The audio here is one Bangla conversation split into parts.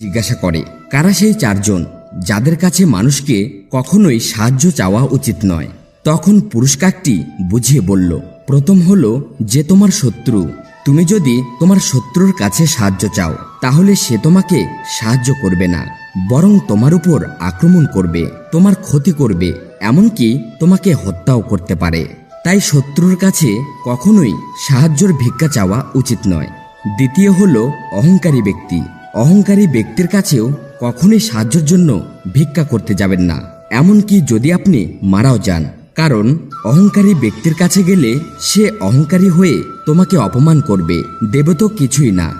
জিজ্ঞাসা করে, কারা সেই চারজন যাদের কাছে মানুষকে কখনোই সাহায্য চাওয়া উচিত নয়? তখন পুরস্কারটি বুঝিয়ে বলল, প্রথম হলো যে তোমার শত্রু, তুমি যদি তোমার শত্রুর কাছে সাহায্য চাও, তাহলে সে তোমাকে সাহায্য করবে না, বরং তোমার উপর আক্রমণ করবে, তোমার ক্ষতি করবে, এমনকি তোমাকে হত্যাও করতে পারে। তাই শত্রুর কাছে কখনোই সাহায্যর ভিক্ষা চাওয়া উচিত নয়। দ্বিতীয় হলো অহংকারী ব্যক্তি। অহংকারী ব্যক্তির কাছেও কখনোই সাহায্যের জন্য ভিক্ষা করতে যাবেন না। এমনকি যদি আপনি মারাও যান। কারণ, অহংকারী ব্যক্তির কাছে গেলে সে অহংকারী হয়ে তোমাকে অপমান করবে। দেবে তো কিছুই না।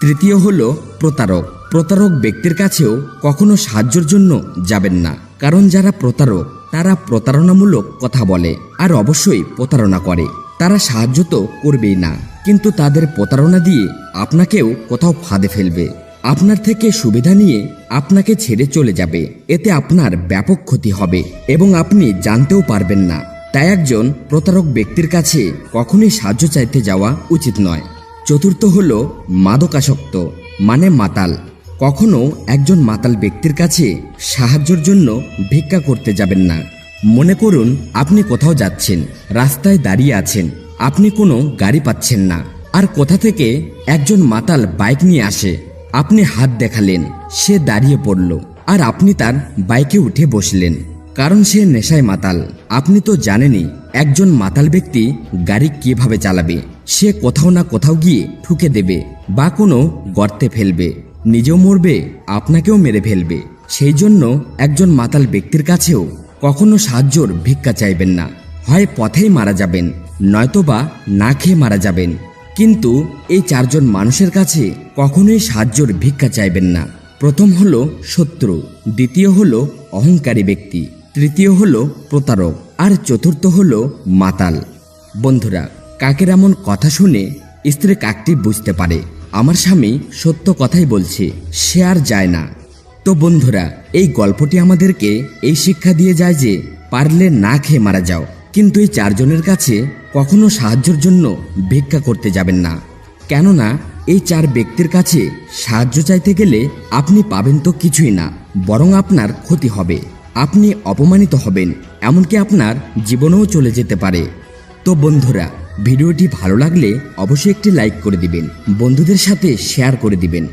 তৃতীয় হল প্রতারক। প্রতারক ব্যক্তির কাছেও কখনো সাহায্যের জন্য যাবেন না। কারণ যারা প্রতারক, তারা প্রতারণামূলক কথা বলে আর অবশ্যই প্রতারণা করে। তারা সাহায্য তো করবেই না। কিন্তু তাদের প্রতারণা দিয়ে আপনাকেও কোথাও ফাঁদে ফেলবে। আপনার থেকে সুবিধা নিয়ে আপনাকে ছেড়ে চলে যাবে। এতে আপনার ব্যাপক ক্ষতি হবে এবং আপনি জানতেও পারবেন না। তাই একজন প্রতারক ব্যক্তির কাছে কখনোই সাহায্য চাইতে যাওয়া উচিত নয়। চতুর্থ হল মাদকাসক্ত মানে মাতাল। কখনো একজন মাতাল ব্যক্তির কাছে সাহায্যের জন্য ভিক্ষা করতে যাবেন না। মনে করুন, আপনি কোথাও যাচ্ছেন, রাস্তায় দাঁড়িয়ে আছেন, আপনি কোনো গাড়ি পাচ্ছেন না, আর কোথা থেকে একজন মাতাল বাইক নিয়ে আসে আপনি হাত দেখালেন, সে দাঁড়িয়ে পড়ল, আর আপনি তার বাইকে উঠে বসলেন, কারণ সে নেশায় মাতাল। আপনি তো জানেনই, একজন মাতাল ব্যক্তি গাড়ি কীভাবে চালাবে, সে কোথাও না কোথাও গিয়ে ঠুকে দেবে, বা কোনো গর্তে ফেলবে, নিজেও মরবে, আপনাকেও মেরে ফেলবে। সেই জন্য একজন মাতাল ব্যক্তির কাছেও কখনো সাহায্যর ভিক্ষা চাইবেন না। হয় পথেই মারা যাবেন, নয়তোবা না খেয়ে মারা যাবেন। কিন্তু এই চারজন মানুষের কাছে কখনোই সাহায্যর ভিক্ষা চাইবেন না। প্রথম হলো শত্রু, দ্বিতীয় হলো অহংকারী ব্যক্তি, তৃতীয় হলো প্রতারক, আর চতুর্থ হলো মাতাল। বন্ধুরা, কাকের এমন কথা শুনে স্ত্রী কাকটি বুঝতে পারে, আমার স্বামী সত্য কথাই বলছে, সে আর যায় না। তো বন্ধুরা, এই গল্পটি আমাদেরকে এই শিক্ষা দিয়ে যায় যে, পারলে না খেয়ে মারা যাও। কিন্তু এই চারজনের কাছে কখনো সাহায্যের জন্য ভিক্ষা করতে যাবেন না। কেননা এই চার ব্যক্তির কাছে সাহায্য চাইতে গেলে আপনি পাবেন তো কিছুই না, বরং আপনার ক্ষতি হবে। আপনি অপমানিত হবেন, এমনকি আপনার জীবনেও চলে যেতে পারে। তো বন্ধুরা, ভিডিওটি ভালো লাগলে অবশ্যই একটি লাইক করে দিবেন, বন্ধুদের সাথে শেয়ার করে দিবেন।